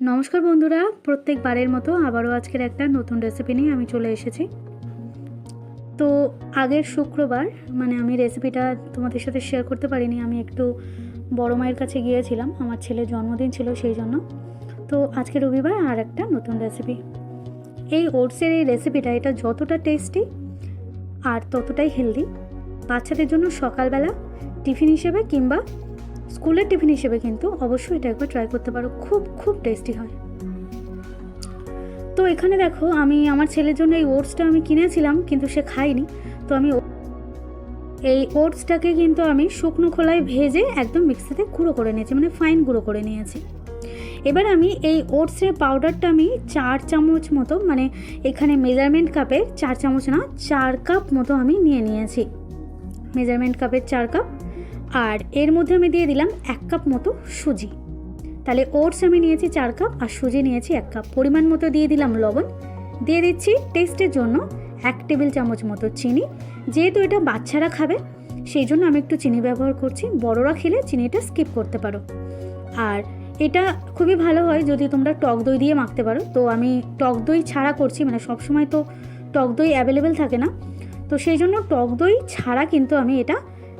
নমস্কার বন্ধুরা, প্রত্যেকবারের মতো আবারও আজকের একটা নতুন রেসিপি নিয়ে আমি চলে এসেছি। তো আগের শুক্রবার মানে আমি রেসিপিটা তোমাদের সাথে শেয়ার করতে পারিনি, আমি একটু বড় মায়ের কাছে গিয়েছিলাম, আমার ছেলের জন্মদিন ছিল সেই জন্য। তো আজকে রবিবার আর একটা নতুন রেসিপি এই ওটসের এই রেসিপিটা এটা যতটা টেস্টি আর ততটাই হেলদি বাচ্চাদের জন্য সকালবেলা টিফিন হিসেবে কিংবা স্কুলের টিফিন হিসেবে কিন্তু অবশ্যই এটা একবার ট্রাই করতে পারো। খুব খুব টেস্টি হয়। তো এখানে দেখো, আমি আমার ছেলের জন্য এই ওটসটা আমি কিনেছিলাম, কিন্তু সে খায়নি। তো আমি এই ওটসটাকে কিন্তু আমি শুকনো খোলায় ভেজে একদম মিক্সিতে গুঁড়ো করে নিয়েছি মানে ফাইন গুঁড়ো করে নিয়েছি। এবার আমি এই ওটসের পাউডারটা আমি চার চামচ মতো মানে এখানে মেজারমেন্ট কাপের চার চামচ না, চার কাপ মতো আমি নিয়ে নিয়েছি। মেজারমেন্ট কাপের চার কাপ আর এর মধ্যে আমি দিয়ে দিলাম এক কাপ মতো সুজি। তাহলে ওটস আমি নিয়েছি চার কাপ আর সুজি নিয়েছি এক কাপ। পরিমাণ মতো দিয়ে দিলাম লবণ। দিয়ে দিচ্ছি টেস্টের জন্য এক টেবিল চামচ মতো চিনি। যেহেতু এটা বাচ্চারা খাবে, সেই জন্য আমি একটু চিনি ব্যবহার করছি। বড়রা খেলে চিনিটা স্কিপ করতে পারো। আর এটা খুবই ভালো হয় যদি তোমরা টক দই দিয়ে মাখতে পারো। তো আমি টক দই ছাড়া করছি মানে সবসময় তো টক দই অ্যাভেলেবেল থাকে না। তো সেই জন্য টক দই ছাড়া কিন্তু আমি এটা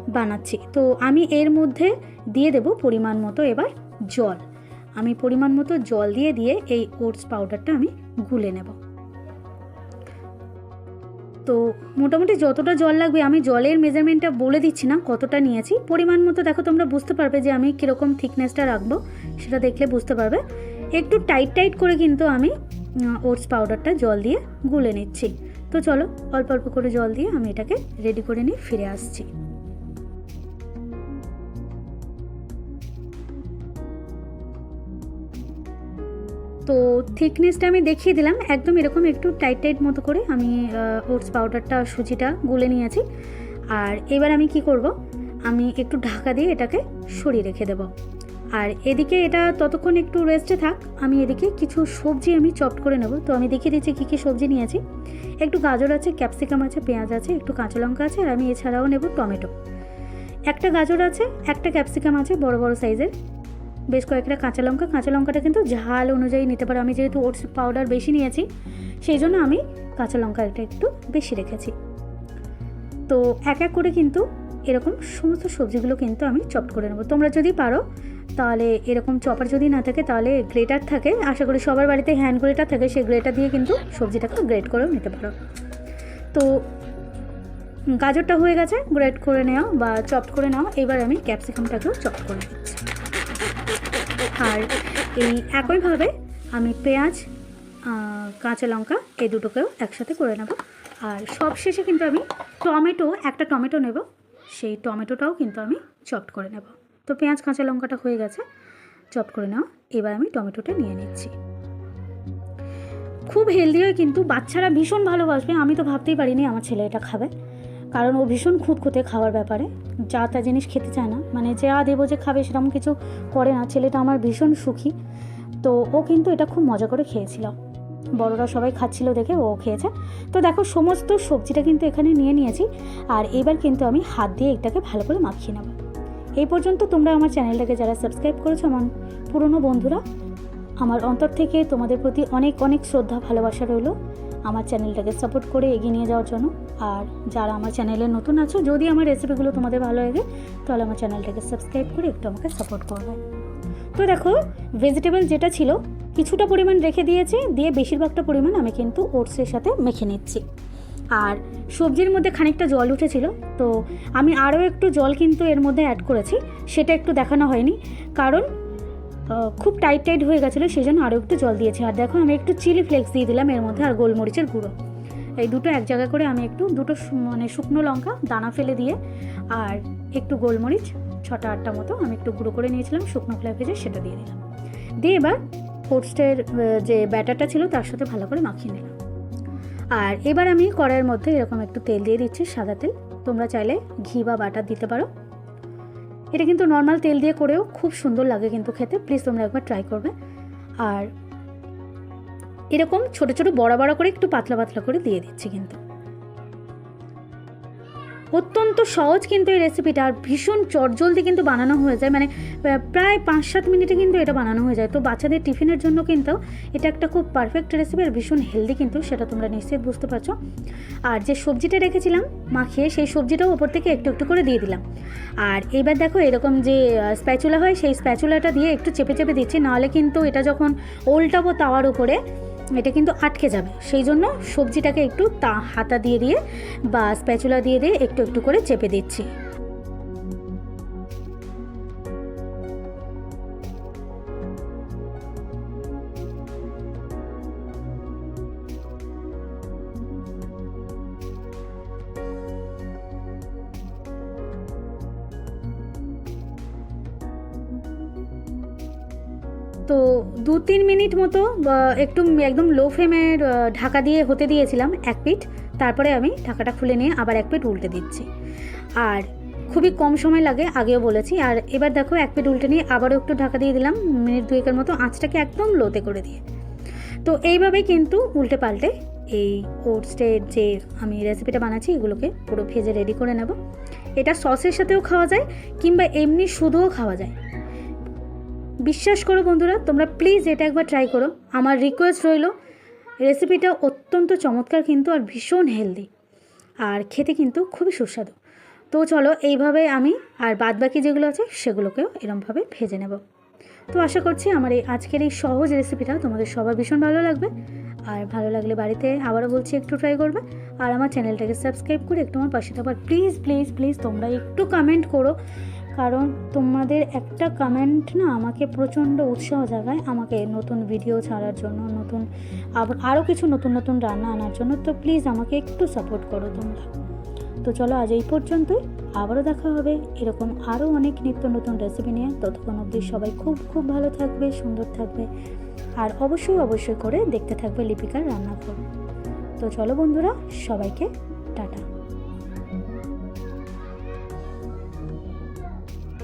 বানাচ্ছি। তো আমি এর মধ্যে দিয়ে দেব পরিমাণ মতো এবার জল। আমি পরিমাণ মতো জল দিয়ে দিয়ে এই ওটস পাউডারটা আমি গুলে নেব। তো মোটামুটি যতটা জল লাগবে, আমি জলের মেজারমেন্টটা বলে দিচ্ছি না কতটা নিয়েছি। পরিমাণ মতো দেখো তোমরা বুঝতে পারবে যে আমি কীরকম থিকনেসটা রাখব, সেটা দেখলে বুঝতে পারবে। একটু টাইট টাইট করে কিন্তু আমি ওটস পাউডারটা জল দিয়ে গুলে নিচ্ছি। তো চলো অল্প অল্প করে জল দিয়ে আমি এটাকে রেডি করে নিয়ে ফিরে আসছি। তো থিকনেসটা আমি দেখিয়ে দিলাম। একদম এরকম একটু টাইট টাইট মতো করে আমি ওটস পাউডারটা সুজিটা গুলে নিয়েছি। আর এবার আমি কি করব? আমি একটু ঢাকা দিয়ে এটাকে সরিয়ে রেখে দেব। আর এদিকে এটা ততক্ষণ একটু রেস্টে থাক। আমি এদিকে কিছু সবজি আমি চপ করে নেব। তো আমি দেখিয়ে দিচ্ছি কী কী সবজি নিয়েছি। একটু গাজর আছে ক্যাপসিকাম আছে, পেঁয়াজ আছে, একটু কাঁচা লঙ্কা আছে, আর আমি এছাড়াও নেব টমেটো। একটা গাজর আছে, একটা ক্যাপসিকাম আছে, বড় বড় সাইজের বেশ কয়েকটা কাঁচা লঙ্কা, কাঁচা লঙ্কাটা কিন্তু ঝাল অনুযায়ী নিতে পারো। আমি যেহেতু ওটস পাউডার বেশি নিয়েছি, সেই জন্য আমি কাঁচা লঙ্কাটা একটু বেশি রেখেছি। তো এক এক করে কিন্তু এরকম সমস্ত সবজিগুলো কিন্তু আমি চপ করে নেব। তোমরা যদি পারো, তাহলে এরকম চপার যদি না থাকে, তাহলে গ্রেটার থাকে। আশা করি সবার বাড়িতে হ্যান্ড গ্রেটার থাকে, সেই গ্রেটার দিয়ে কিন্তু সবজিটাকে গ্রেট করেও নিতে পারো। তো গাজরটা হয়ে গেছে, গ্রেট করে নেওয়া বা চপ করে নেওয়া। এবার আমি ক্যাপসিকামটাকেও চপ করে দিচ্ছি আর এই একইভাবে আমি পেঁয়াজ কাঁচা লঙ্কা এই দুটোকেও একসাথে করে নেব। আর সব শেষে কিন্তু আমি টমেটো, একটা টমেটো নেব। সেই টমেটোটাও কিন্তু আমি চপ করে নেব। তো পেঁয়াজ, কাঁচা লঙ্কাটা হয়ে গেছে চপ করে নেওয়া এবার আমি টমেটোটা নিয়ে নিচ্ছি। খুব হেলদি হয় কিন্তু বাচ্চারা ভীষণ ভালোবাসবে। আমি তো ভাবতেই পারিনি আমার ছেলে এটা খাবে। কারণ ও ভীষণ খুঁতখুঁতে খাওয়ার ব্যাপারে। যা তা জিনিস খেতে চায় না। মানে যা দেবো যে খাবে সেরকম কিছু করে না। ছেলেটা আমার ভীষণ সুখী। তো ও কিন্তু এটা খুব মজা করে খেয়েছিল। বড়রা সবাই খাচ্ছিল দেখে ও খেয়েছে। তো দেখো, সমস্ত সবজিটা কিন্তু এখানে নিয়ে নিয়েছি। আর এবার কিন্তু আমি হাত দিয়ে এটাকে ভালো করে মাখিয়ে নেব। এই পর্যন্ত তোমরা আমার চ্যানেলটাকে যারা সাবস্ক্রাইব করেছ, আমার পুরনো বন্ধুরা, আমার অন্তর থেকে তোমাদের প্রতি অনেক অনেক শ্রদ্ধা, ভালোবাসা রইল। আমার চ্যানেলটাকে সাপোর্ট করে এগিয়ে নিয়ে যাওয়ার জন্য। আর যারা আমার চ্যানেলে নতুন আছো, যদি আমার রেসিপিগুলো তোমাদের ভালো লাগে, তাহলে আমার চ্যানেলটাকে সাবস্ক্রাইব করে একটু আমাকে সাপোর্ট করবে। তো দেখো ভেজিটেবল যেটা ছিল, কিছুটা পরিমাণ রেখে দিয়েছি, দিয়ে বেশিরভাগটা পরিমাণ আমি কিন্তু ওটসের সাথে মেখে নিচ্ছি। আর সবজির মধ্যে খানিকটা জল উঠেছিল, তো আমি আরও একটু জল কিন্তু এর মধ্যে অ্যাড করেছি, সেটা একটু দেখানো হয়নি। কারণ খুব টাইট টাইট হয়ে গেছিল সেই জন্য আরও একটু জল দিয়েছি। আর দেখো, আমি একটু চিলি ফ্লেক্স দিয়ে দিলাম, এর মধ্যে আর গোলমরিচের গুঁড়ো। এই দুটো এক জায়গা করে আমি একটু দুটো মানে শুকনো লঙ্কা, দানা ফেলে দিয়ে, আর একটু গোলমরিচ, ছটা আটটা মতো আমি একটু গুঁড়ো করে নিয়েছিলাম, শুকনো খোলায় ভেজে সেটা দিয়ে দিলাম। দিয়ে এবার ওটসের যে ব্যাটারটা ছিল, তার সাথে ভালো করে মাখিয়ে নিলাম। আর এবার আমি কড়াইয়ের মধ্যে এরকম একটু তেল দিয়ে দিচ্ছি সাদা তেল। তোমরা চাইলে ঘি বা বাটার দিতে পারো। এটা কিন্তু নর্মাল তেল দিয়ে করেও খুব সুন্দর লাগে কিন্তু খেতে। প্লিজ তোমরা একবার ট্রাই করবে। আর এরকম ছোট ছোট বড় বড় করে একটু পাতলা পাতলা করে দিয়ে দিচ্ছি কিন্তু। অত্যন্ত সহজ কিন্তু এই রেসিপিটা আর ভীষণ চটজলদি কিন্তু বানানো হয়ে যায়। মানে প্রায় পাঁচ সাত মিনিটে কিন্তু এটা বানানো হয়ে যায়। তো বাচ্চাদের টিফিনের জন্য কিন্তু এটা একটা খুব পারফেক্ট রেসিপি আর ভীষণ হেলদি কিন্তু সেটা তোমরা নিশ্চিত বুঝতে পারছ। আর যে সবজিটা রেখেছিলাম মাখিয়ে, সেই সবজিটাও ওপর থেকে একটু একটু করে দিয়ে দিলাম। আর এবার দেখো এরকম যে স্প্যাচুলা হয়, সেই স্প্যাচুলাটা দিয়ে একটু চেপে চেপে দিচ্ছি। নাহলে কিন্তু এটা যখন ওল্টাবো তাওয়ার উপরে এটা কিন্তু আটকে যাবে। সেই জন্য সবজিটাকে একটু তা হাতা দিয়ে দিয়ে বা স্প্যাচুলা দিয়ে দিয়ে একটু একটু করে চেপে দিচ্ছি। তো দু তিন মিনিট মতো একটু একদম লো ফ্লেমের ঢাকা দিয়ে হতে দিয়েছিলাম এক পিঠ। তারপরে আমি ঢাকাটা খুলে নিয়ে আবার এক পিঠ উল্টে দিচ্ছি। আর খুবই কম সময় লাগে, আগেও বলেছি। আর এবার দেখো এক পিঠ উল্টে নিয়ে আবারও একটু ঢাকা দিয়ে দিলাম মিনিট দুয়েকের মতো আঁচটাকে একদম লোতে করে দিয়ে। তো এইভাবেই কিন্তু উল্টে পাল্টে এই ওটসের যে আমি রেসিপিটা বানাচ্ছি, এগুলোকে পুরো ভেজে রেডি করে নেব। এটা সসের সাথেও খাওয়া যায়, কিংবা এমনি শুধুও খাওয়া যায়। বিশ্বাস করো বন্ধুরা, তোমরা প্লিজ এটা একবার ট্রাই করো। আমার রিকোয়েস্ট রইল রেসিপিটা অত্যন্ত চমৎকার কিন্তু আর ভীষণ হেলদি আর খেতে কিন্তু খুবই সুস্বাদু। তো চলো, এইভাবে আমি আর বাদ বাকি যেগুলো আছে, সেগুলোকেও এরমভাবে ভেজে নেব। তো আশা করছি আমার এই আজকের এই সহজ রেসিপিটা তোমাদের সবার ভীষণ ভালো লাগবে। আর ভালো লাগলে বাড়িতে আবারও বলছি, একটু ট্রাই করবে। আর আমার চ্যানেলটাকে সাবস্ক্রাইব করে একটু আমার পাশে থাকবার প্লিজ প্লিজ প্লিজ তোমরা একটু কমেন্ট করো। কারণ তোমাদের একটা কমেন্ট না আমাকে প্রচণ্ড উৎসাহ জাগায় আমাকে নতুন ভিডিও ছাড়ার জন্য, নতুন আবার আরও কিছু নতুন নতুন রান্না আনার জন্য। তো প্লিজ আমাকে একটু সাপোর্ট করো তোমরা। তো চলো আজ এই পর্যন্তই। আবারও দেখা হবে এরকম আরও অনেক নিত্য নতুন রেসিপি নিয়ে। ততক্ষণ অবধি সবাই খুব খুব ভালো থাকবে, সুন্দর থাকবে। আর অবশ্যই অবশ্যই করে দেখতে থাকবে লিপিকার রান্নাঘর। তো চলো বন্ধুরা, সবাইকে টাটা।